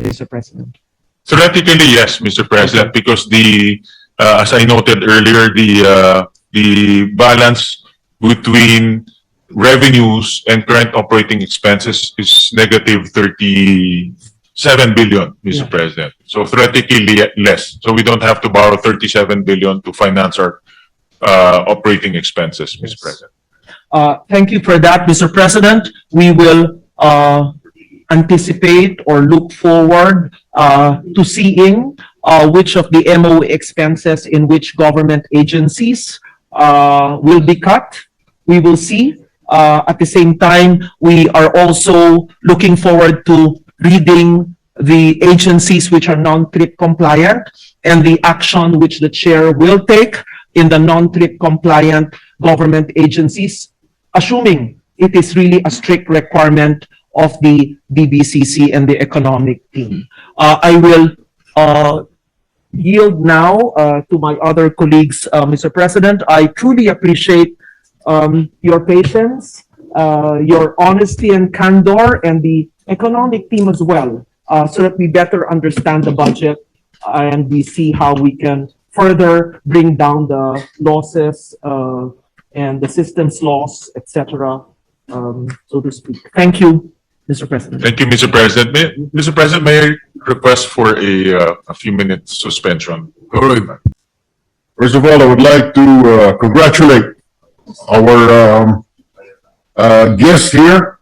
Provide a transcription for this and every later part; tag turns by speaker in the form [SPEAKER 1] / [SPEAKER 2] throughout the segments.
[SPEAKER 1] Mr. President.
[SPEAKER 2] Theoretically, yes, Mr. President, because the, uh, as I noted earlier, the, uh, the balance between revenues and current operating expenses is negative thirty-seven billion,
[SPEAKER 1] Yeah.
[SPEAKER 2] Mr. President. So theoretically, le- less. So we don't have to borrow thirty-seven billion to finance our, uh, operating expenses. Mr. President.
[SPEAKER 1] Uh, thank you for that, Mr. President. We will, uh, anticipate or look forward, uh, to seeing, uh, which of the MOE expenses in which government agencies, uh, will be cut. We will see. Uh, at the same time, we are also looking forward to reading the agencies which are non-trip compliant and the action which the chair will take in the non-trip compliant government agencies, assuming it is really a strict requirement of the BBCC and the economic team. Uh, I will, uh, yield now, uh, to my other colleagues, uh, Mr. President. I truly appreciate, um, your patience, uh, your honesty and candor, and the economic team as well, uh, so that we better understand the budget and we see how we can further bring down the losses, uh, and the system's loss, etc., um, so to speak. Thank you, Mr. President.
[SPEAKER 2] Thank you, Mr. President. May, Mr. President, may I request for a, uh, a few minutes suspension?
[SPEAKER 3] All right. First of all, I would like to uh, congratulate our um, uh, guest here,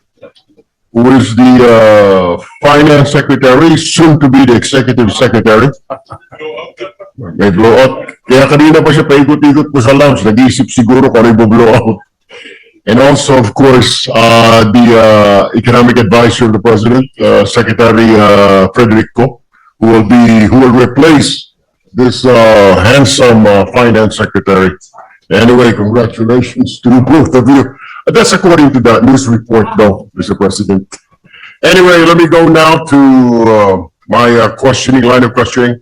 [SPEAKER 3] who is the uh, Finance Secretary, soon to be the Executive Secretary. May blowout. Kaya kanina pa siya paikot-ikot po sa lounge, nag-iisip siguro kung ano yung blowout. And also, of course, uh, the uh, Economic Advisor of the President, uh, Secretary uh, Frederico, who will be, who will replace this uh, handsome uh, finance secretary. Anyway, congratulations to both of you. Uh, That's according to that news report though, Mr. President. Anyway, let me go now to my questioning, line of questioning.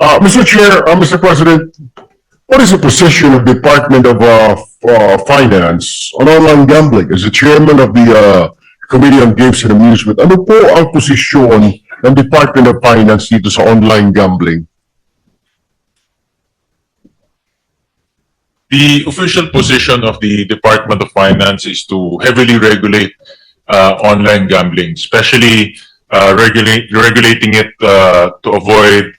[SPEAKER 3] Mr. Chair, Mr. President, what is the position of the Department of uh, uh, Finance on online gambling? As the chairman of the uh, Committee on Games and Amusement, ano po ang posisyon ng Department of Finance dito sa online gambling?
[SPEAKER 2] The official position of the Department of Finance is to heavily regulate uh, online gambling, especially uh, regulating it uh, to avoid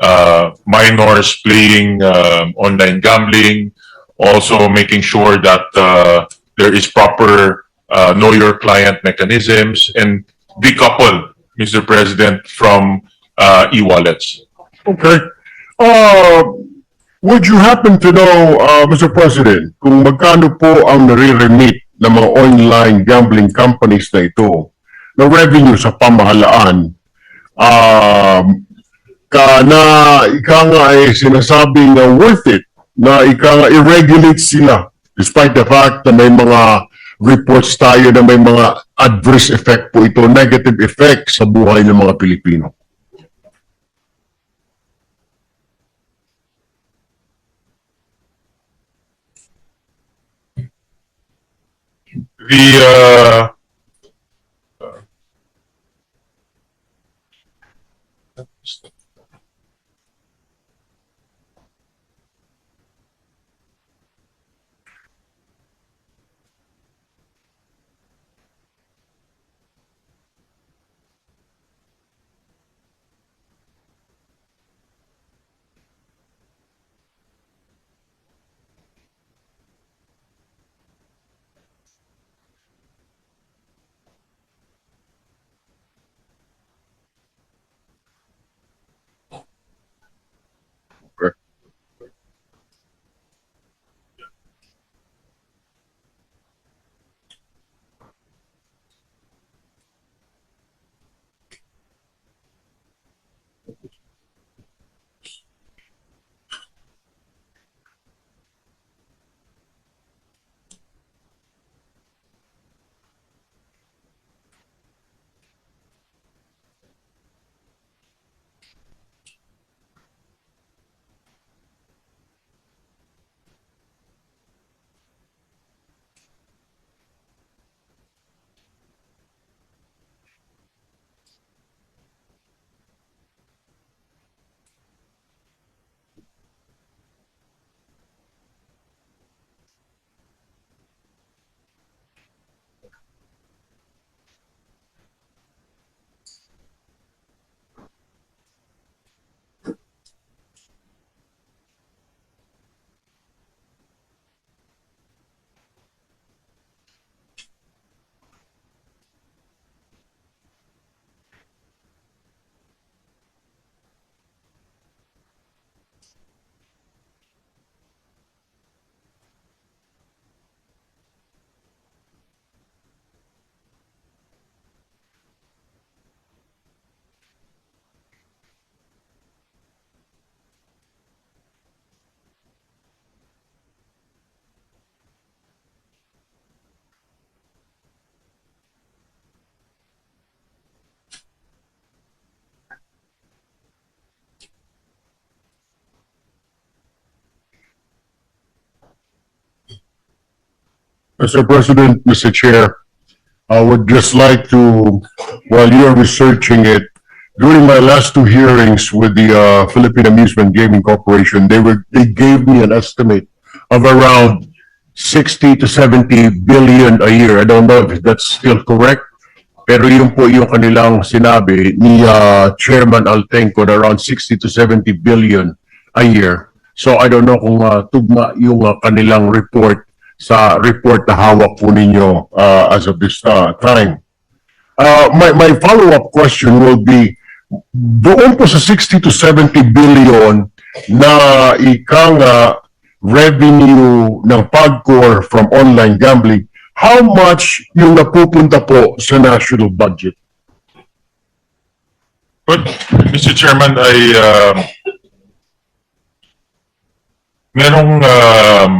[SPEAKER 2] uh, minors playing um, online gambling, also making sure that uh, there is proper uh, know your client mechanisms and decouple, Mr. President, from uh, e-wallets.
[SPEAKER 3] Okay. Uh, would you happen to know, uh, Mr. President, kung magkano po ang nare-remit ng mga online gambling companies na ito na revenue sa pamahalaan um, ka na ika nga ay sinasabing na worth it na ika nga i-regulate sila despite the fact na may mga reports tayo na may mga adverse effect po ito, negative effect sa buhay ng mga Pilipino.
[SPEAKER 2] The, uh,
[SPEAKER 3] Mr. President, Mr. Chair, I would just like to, while you're researching it, during my last two hearings with the uh, Philippine Amusement Gaming Corporation, they were, they gave me an estimate of around 60 to 70 billion a year. I don't know if that's still correct. Pero yun po yung kanilang sinabi ni uh, Chairman Altenco na around 60 to 70 billion a year. So I don't know kung uh, tugma yung uh, kanilang report sa report na hawak po ninyo uh, as of this uh, time. Uh, my, my follow-up question will be, doon po sa 60 to 70 billion na ika nga revenue ng PAGCOR from online gambling, how much yung napupunta po sa national budget?
[SPEAKER 2] But, Mr. Chairman, I, um, merong, um,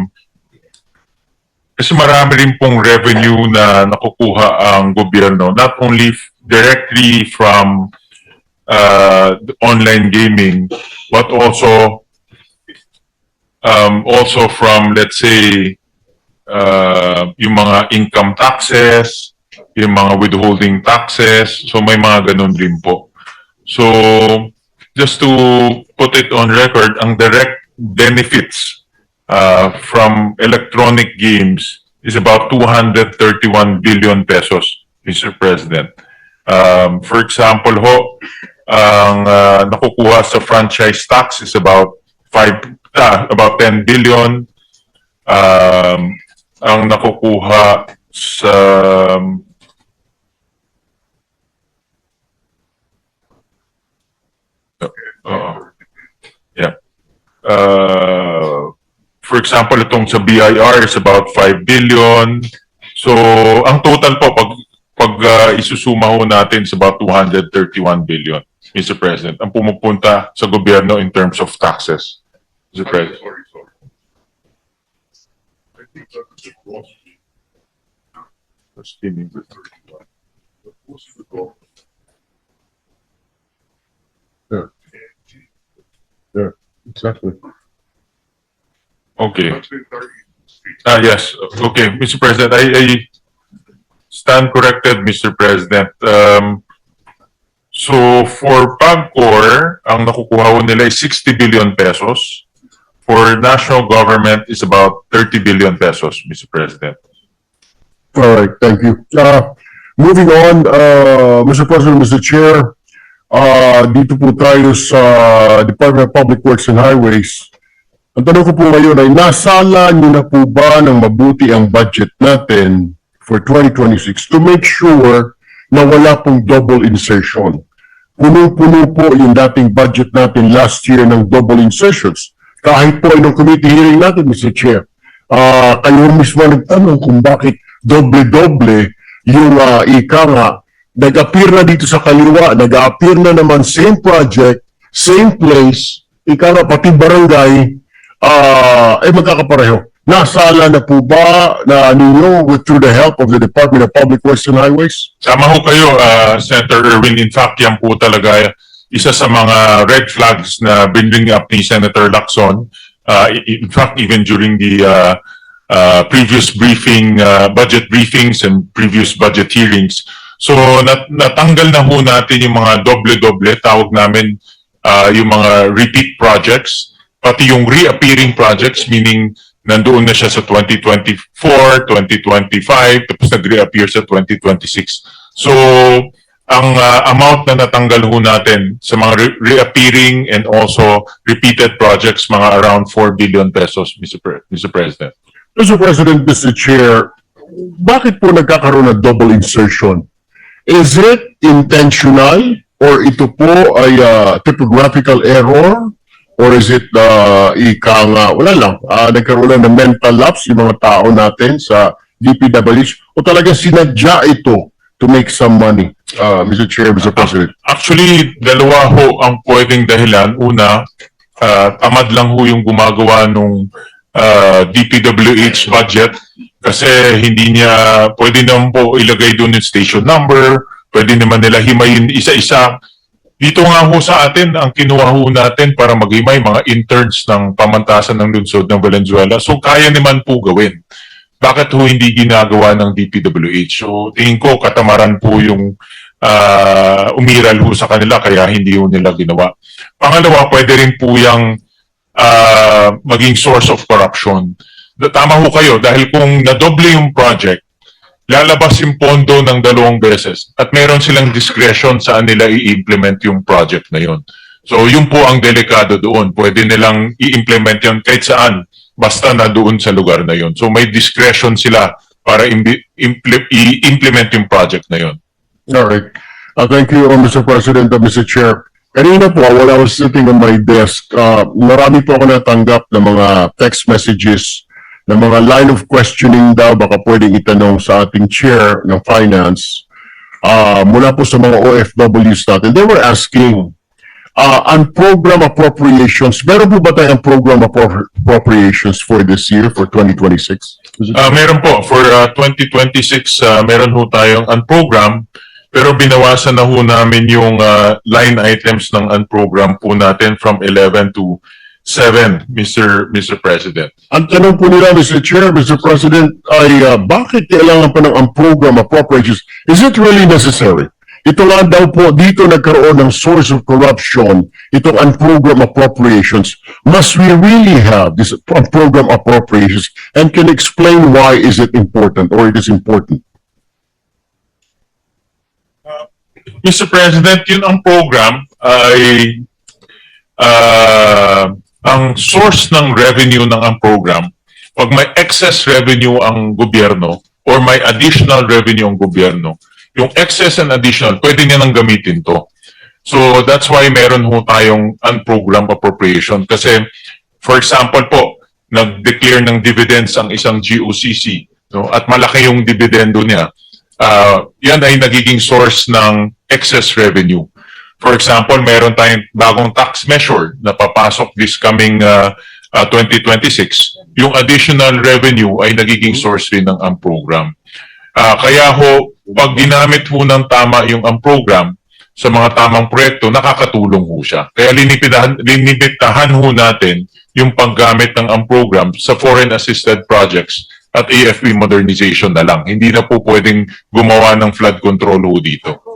[SPEAKER 2] kasi marami rin pong revenue na nakukuha ang gobyerno, not only directly from uh, online gaming, but also um, also from, let's say, uh, yung mga income taxes, yung mga withholding taxes, so may mga ganun din po. So, just to put it on record, ang direct benefits uh, from electronic games is about 231 billion pesos, Mr. President. Um, for example ho, ang uh, nakukuha sa franchise tax is about 5 ah, about 10 billion. Um, ang nakukuha sa Oo. Yeah. Uh, for example, itong sa BIR is about 5 billion. So, ang total po, pag, pag uh, isusuma ho natin is about 231 billion, Mr. President, ang pumupunta sa gobyerno in terms of taxes, Mr. President.
[SPEAKER 3] There. There, exactly.
[SPEAKER 2] Okay. Ah, yes. Okay, Mr. President, I, I stand corrected, Mr. President. Um, so for PAGCOR, ang nakukuha nila is 60 billion pesos. For national government is about 30 billion pesos, Mr. President.
[SPEAKER 3] All right, thank you. Uh, moving on, uh, Mr. President, Mr. Chair, uh, dito po tayo sa Department of Public Works and Highways. Ang tanong ko po ngayon ay nasala niyo na po ba ng mabuti ang budget natin for 2026 to make sure na wala pong double insertion? Puno-puno po yung dating budget natin last year ng double insertions. Kahit po yung committee hearing natin, Mr. Chair, ah kayo mismo nagtanong kung bakit doble-doble yung uh, ika nga, nag-appear na dito sa kaliwa, nag-appear na naman same project, same place, ika nga pati barangay, ah eh magkakapareho. Nasala na po ba na ninyo with through the help of the Department of Public Works and Highways?
[SPEAKER 2] Sama ho kayo, uh, Senator Erwin. In fact, yan po talaga isa sa mga red flags na bring up ni Senator Lacson. Uh, in fact, even during the uh, uh, previous briefing, uh, budget briefings and previous budget hearings. So, nat natanggal na ho natin yung mga doble-doble, tawag namin uh, yung mga repeat projects, pati yung reappearing projects, meaning nandoon na siya sa 2024, 2025, tapos nag-reappear sa 2026. So, ang uh, amount na natanggal ho natin sa mga re- reappearing and also repeated projects, mga around 4 billion pesos, Mr. Pre- Mr. President.
[SPEAKER 3] Mr. President, Mr. Chair, bakit po nagkakaroon ng double insertion? Is it intentional or ito po ay uh, typographical error? Or is it uh, ika nga, wala lang, uh, nagkaroon lang ng mental lapse yung mga tao natin sa DPWH o talagang sinadya ito to make some money, uh, Mr. Chair, Mr. President?
[SPEAKER 2] Actually, dalawa ho ang pwedeng dahilan. Una, uh, tamad lang ho yung gumagawa nung uh, DPWH budget kasi hindi niya, pwede naman po ilagay doon yung station number, pwede naman nila himayin isa-isa. Dito nga ho sa atin, ang kinuha ho natin para maghimay mga interns ng pamantasan ng lungsod ng Valenzuela. So, kaya naman po gawin. bakit ho hindi ginagawa ng DPWH? So, tingin ko katamaran po yung ah, umiral ho sa kanila kaya hindi ho nila ginawa. Pangalawa, pwede rin po yung ah, maging source of corruption. Tama ho kayo dahil kung nadoble yung project, lalabas yung pondo ng dalawang beses at meron silang discretion saan nila i-implement yung project na yun. So yun po ang delikado doon. Pwede nilang i-implement yun kahit saan basta na doon sa lugar na yun. So may discretion sila para i-implement yung project na yun.
[SPEAKER 3] All right. Uh, thank you, Mr. President, uh, Mr. Chair. Kanina po, while I was sitting on my desk, uh, marami po ako natanggap ng mga text messages ng mga line of questioning daw baka pwedeng itanong sa ating chair ng finance uh, mula po sa mga OFWs natin. They were asking, uh, on program appropriations, meron po ba tayong program appro- appropriations for this year, for 2026?
[SPEAKER 2] Ah, meron po. For ah, 2026, ah, meron ho tayong unprogram pero binawasan na ho namin yung ah, line items ng unprogram po natin from 11 to 7, Mr. Mr. President.
[SPEAKER 3] Ang tanong po nila, Mr. Chair, Mr. President, ay uh, bakit kailangan pa ng ang program appropriations? Is it really necessary? Ito nga daw po, dito nagkaroon ng source of corruption, itong unprogram appropriations. Must we really have this program appropriations? And can explain why is it important or it is important?
[SPEAKER 2] Mr. President, yun ang program ay ah, ang source ng revenue ng ang program. Pag may excess revenue ang gobyerno or may additional revenue ang gobyerno, yung excess and additional, pwede niya nang gamitin to. So that's why meron ho tayong unprogram appropriation. Kasi, for example po, nag-declare ng dividends ang isang GOCC no? at malaki yung dividendo niya. Ah, yan ay nagiging source ng excess revenue. For example, meron tayong bagong tax measure na papasok this coming uh, uh, 2026. Yung additional revenue ay nagiging source rin ng ang program. Ah, kaya ho, pag ginamit ho ng tama yung ang program sa mga tamang proyekto, nakakatulong ho siya. Kaya linipitahan, linipitahan ho natin yung paggamit ng ang program sa foreign assisted projects at AFP modernization na lang. Hindi na po pwedeng gumawa ng flood control ho dito.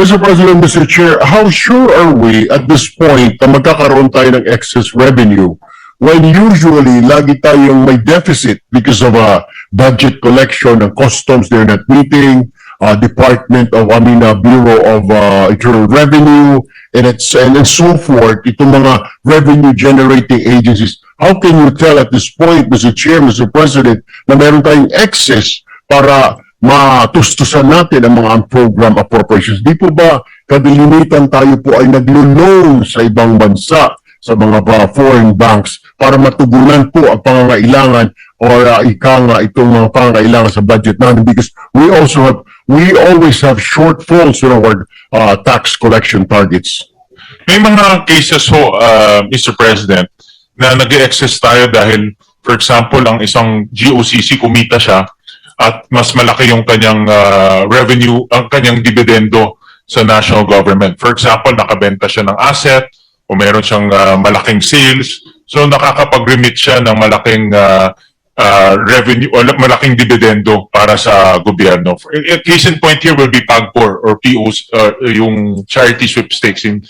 [SPEAKER 3] Mr. President, Mr. Chair, how sure are we at this point na magkakaroon tayo ng excess revenue when usually lagi tayong may deficit because of a budget collection ng customs they're not meeting, uh, Department of, I mean, uh, Bureau of uh, Internal Revenue, and it's, and, and so forth, itong mga revenue generating agencies. How can you tell at this point, Mr. Chair, Mr. President, na meron tayong excess para matustusan natin ang mga program appropriations. Di po ba kadilimitan tayo po ay naglo-loan sa ibang bansa, sa mga foreign banks para matugunan po ang pangangailangan or uh, ika nga itong mga pangangailangan sa budget natin because we also have, we always have shortfalls in our uh, tax collection targets.
[SPEAKER 2] May mga cases ho, uh, Mr. President, na nag-excess tayo dahil, for example, ang isang GOCC kumita siya at mas malaki yung kanyang uh, revenue, ang kanyang dividendo sa national government. For example, nakabenta siya ng asset o meron siyang uh, malaking sales. So nakakapag-remit siya ng malaking uh, uh, revenue o malaking dividendo para sa gobyerno. A case in point here will be PAGPOR or POs, uh, yung charity sweepstakes in